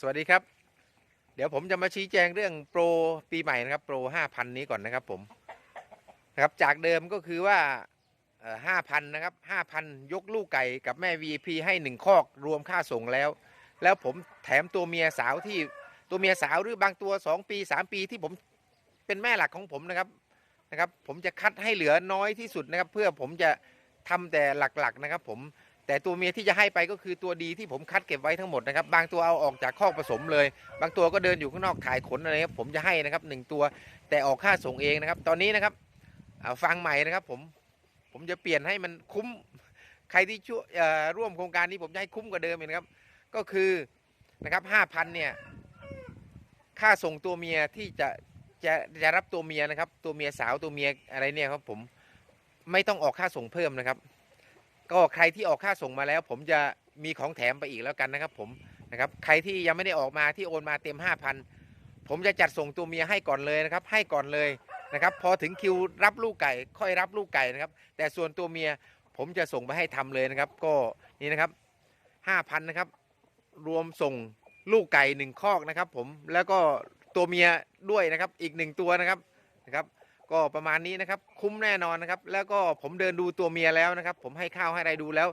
สวัสดีครับ เดี๋ยวผมจะมาชี้แจงเรื่องโปรปีใหม่นะครับ โปร5,000นี้ก่อนนะครับผมนะครับจากเดิมก็คือว่าห้าพันนะครับ5,000ยกลูกไก่กับแม่ VIP ให้1คอกรวมค่าส่งแล้ว แล้วผมแถมตัวเมียสาวที่ตัวเมียสาวหรือบางตัว2ปี3ปีที่ผมเป็นแม่หลักของผมนะครับนะครับ ผมจะคัดให้เหลือน้อยที่สุดนะครับ เพื่อผมจะทำแต่หลักๆนะครับ ผม แต่ตัวเมียที่จะให้ไปก็คือตัวดีที่ผมคัดเก็บไว้ทั้งหมดนะครับบางตัวเอาออกจากคอกผสมเลย บางตัวก็เดินอยู่ข้างนอกถ่ายขนอะไรครับผมจะให้นะครับหนึ่งตัวแต่ออกค่าส่งเองนะครับ ตอนนี้นะครับฟังใหม่นะครับผมผมจะเปลี่ยนให้มันคุ้มใครที่ช่วยร่วมโครงการนี้ผมจะให้คุ้มกว่าเดิมนะครับ ก็คือนะครับห้าพันเนี่ยค่าส่งตัวเมียที่จะจะจะรับตัวเมียนะครับ ตัวเมียสาวตัวเมียอะไรเนี่ยครับผมไม่ต้องออกค่าส่งเพิ่มนะครับ ก็ใครที่ออกค่าส่งมาแล้ว ผมจะมีของแถมไปอีกแล้วกันนะครับ ผมนะครับ ใครที่ยังไม่ได้ออกมาที่โอนมาเต็ม 5,000 ผมจะจัดส่งตัวเมียให้ก่อนเลยนะครับ ให้ก่อนเลยนะครับ พอถึงคิวรับลูกไก่ ค่อยรับลูกไก่นะครับ แต่ส่วนตัวเมียผมจะส่งไปให้ทำเลยนะครับ ก็นี่นะครับ 5,000นะครับ รวมส่งลูกไก่หนึ่งคอกนะครับ ผมแล้วก็ตัวเมียด้วยนะครับ อีกหนึ่งตัวนะครับนะครับ ก็ประมาณนี้นะครับคุ้มแน่นอนนะครับ แล้วก็ผมเดินดูตัวเมียแล้วนะครับ ผมให้ข้าวให้อะไรดูแล้ว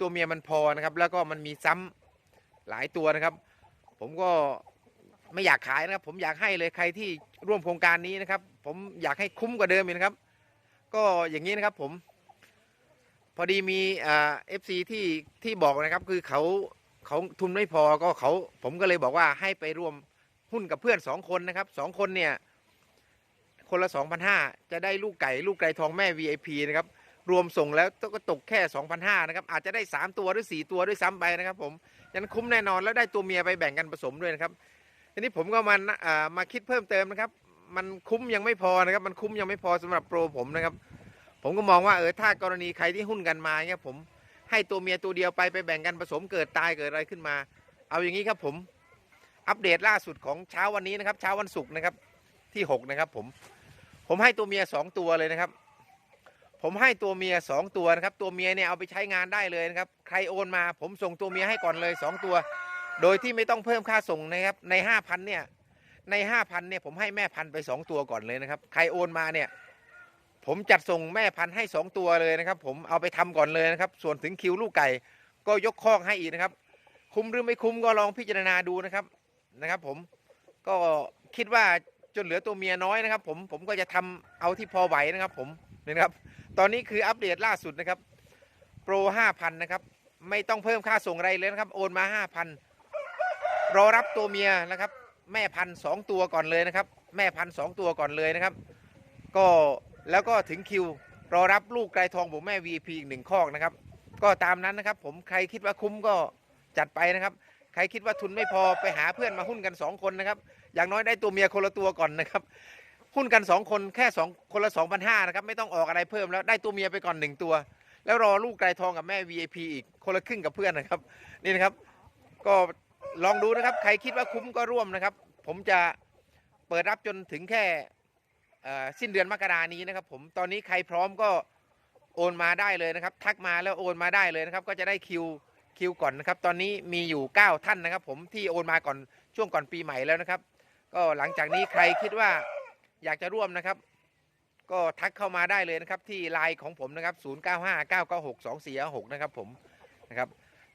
ตัวเมียมันพอนะครับ แล้วก็มันมีซ้ำหลายตัวนะครับ ผมก็ไม่อยากขายนะครับ ผมอยากให้เลยใครที่ร่วมโครงการนี้นะครับ ผมอยากให้คุ้มกว่าเดิมอีกนะครับ ก็อย่างนี้นะครับผม พอดีมีเอฟซีที่ที่บอกนะครับ คือเขาเขาทุนไม่พอก็เขาผมก็เลยบอกว่าให้ไปร่วมหุ้นกับเพื่อนสองคนนะครับสองคนเนี่ย คนละ2,500จะได้ลูกไก่ลูกไก่ทองแม่ VIP นะครับรวมส่งแล้วก็ตกแค่2,500นะครับอาจจะได้ 3 ตัวหรือ 4 ตัวด้วยซ้ำไปนะครับผมยันคุ้มแน่นอนแล้วได้ตัวเมียไปแบ่งกันผสมด้วยนะครับทีนี้ผมก็มาอ่ามาคิดเพิ่มเติมนะครับ มันคุ้มยังไม่พอนะครับ มันคุ้มยังไม่พอสำหรับโปรผมนะครับ ผมก็มองว่าเออถ้ากรณีใครที่หุ้นกันมาเนี่ยผมให้ตัวเมียตัวเดียวไปไปแบ่งกันผสมเกิดตายเกิดอะไรขึ้นมา เอาอย่างนี้ครับผมอัปเดตล่าสุดของเช้าวันนี้นะครับ เช้าวันศุกร์นะครับที่ 6 นะครับผม ผมให้ตัวเมียสองตัวเลยนะครับ ผมให้ตัวเมียสองตัวนะครับ ตัวเมียเนี่ยเอาไปใช้งานได้เลยนะครับ ใครโอนมา ผมส่งตัวเมียให้ก่อนเลยสองตัว โดยที่ไม่ต้องเพิ่มค่าส่งนะครับ ในห้าพันเนี่ย ในห้าพันเนี่ยผมให้แม่พันไปสองตัวก่อนเลยนะครับ ใครโอนมาเนี่ย ผมจัดส่งแม่พันให้สองตัวเลยนะครับ ผมเอาไปทำก่อนเลยนะครับ ส่วนถึงคิวลูกไก่ก็ยกคอกให้อีกนะครับ คุ้มหรือไม่คุ้มก็ลองพิจารณาดูนะครับนะครับ ผมก็คิดว่า จนเหลือตัวเมียน้อยนะครับ ผมผมก็จะทำเอาที่พอไหวนะครับ ผมนะครับ ตอนนี้คืออัปเดตล่าสุดนะครับโปร5,000นะครับ ไม่ต้องเพิ่มค่าส่งอะไรเลยนะครับ โอนมา5,000รอรับตัวเมียนะครับ แม่พันสองตัวก่อนเลยนะครับ แม่พันสองตัวก่อนเลยนะครับ ก็แล้วก็ถึงคิวรอรับลูกไกรทองผมแม่ VP อีกหนึ่งคอกนะครับ ก็ตามนั้นนะครับ ผมใครคิดว่าคุ้มก็จัดไปนะครับ ใครคิดว่าทุนไม่พอไปหาเพื่อนมาหุ้นกันสองคนนะครับ อย่างน้อยได้ตัวเมียคนละตัวก่อนนะครับ หุ้นกันสองคนแค่สองคนละสองพันห้านะครับ ไม่ต้องออกอะไรเพิ่มแล้วได้ตัวเมียไปก่อนหนึ่งตัว แล้วรอลูกไกรทองกับแม่ VIP อีกคนละครึ่งกับเพื่อนนะครับ นี่นะครับ ก็ลองดูนะครับ ใครคิดว่าคุ้มก็ร่วมนะครับ ผมจะเปิดรับจนถึงแค่สิ้นเดือนมกรานี้นะครับ ผมตอนนี้ใครพร้อมก็โอนมาได้เลยนะครับ ทักมาแล้วโอนมาได้เลยนะครับ ก็จะได้คิว คิวก่อนนะครับตอนนี้มีอยู่ 9 ท่านนะครับ ผมที่โอนมาก่อนช่วงก่อนปีใหม่แล้วนะครับ ก็หลังจากนี้ใครคิดว่าอยากจะร่วมนะครับ ก็ทักเข้ามาได้เลยนะครับ ที่ไลน์ของผมนะครับ 0 9 5 9 9 6 2 4 6นะครับผมนะครับ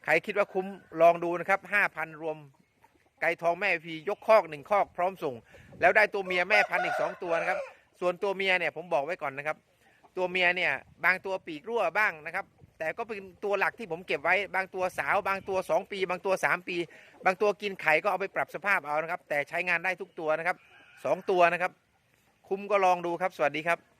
ใครคิดว่าคุ้มลองดูนะครับ 5,000 รวมไก่ทองแม่พียกคอกหนึ่งคอกพร้อมส่ง แล้วได้ตัวเมียแม่พันอีก2ตัวนะครับ ส่วนตัวเมียเนี่ยผมบอกไว้ก่อนนะครับ ตัวเมียเนี่ยบางตัวปีกรั่วบ้างนะครับ แต่ก็เป็นตัวหลักที่ผมเก็บไว้ บางตัวสาว บางตัว 2 ปี บางตัว 3 ปี บางตัวกินไข่ก็เอาไปปรับสภาพเอานะครับ แต่ใช้งานได้ทุกตัวนะครับสองตัวนะครับ คุ้มก็ลองดูครับ สวัสดีครับ